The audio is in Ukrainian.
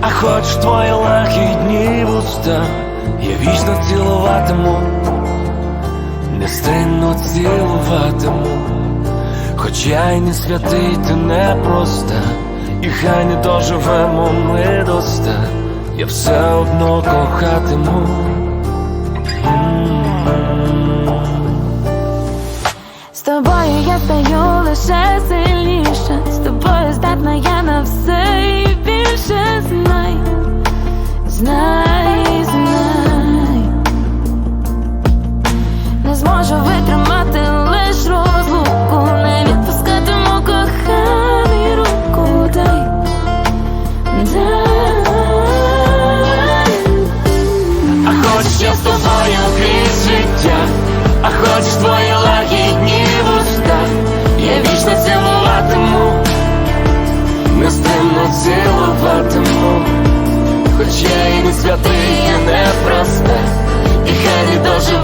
а хоч твої лахідні вуста, я вічно цілуватиму, нестримно цілуватиму, хоч я й не святий, ти не проста, і хай не доживемо ми до ста, я все одно кохатиму. Хочеш твої лагідні вуста, я вічно цілуватиму, нестримно цілуватиму, хоч я і не святий, і не проста, і хай не доживемо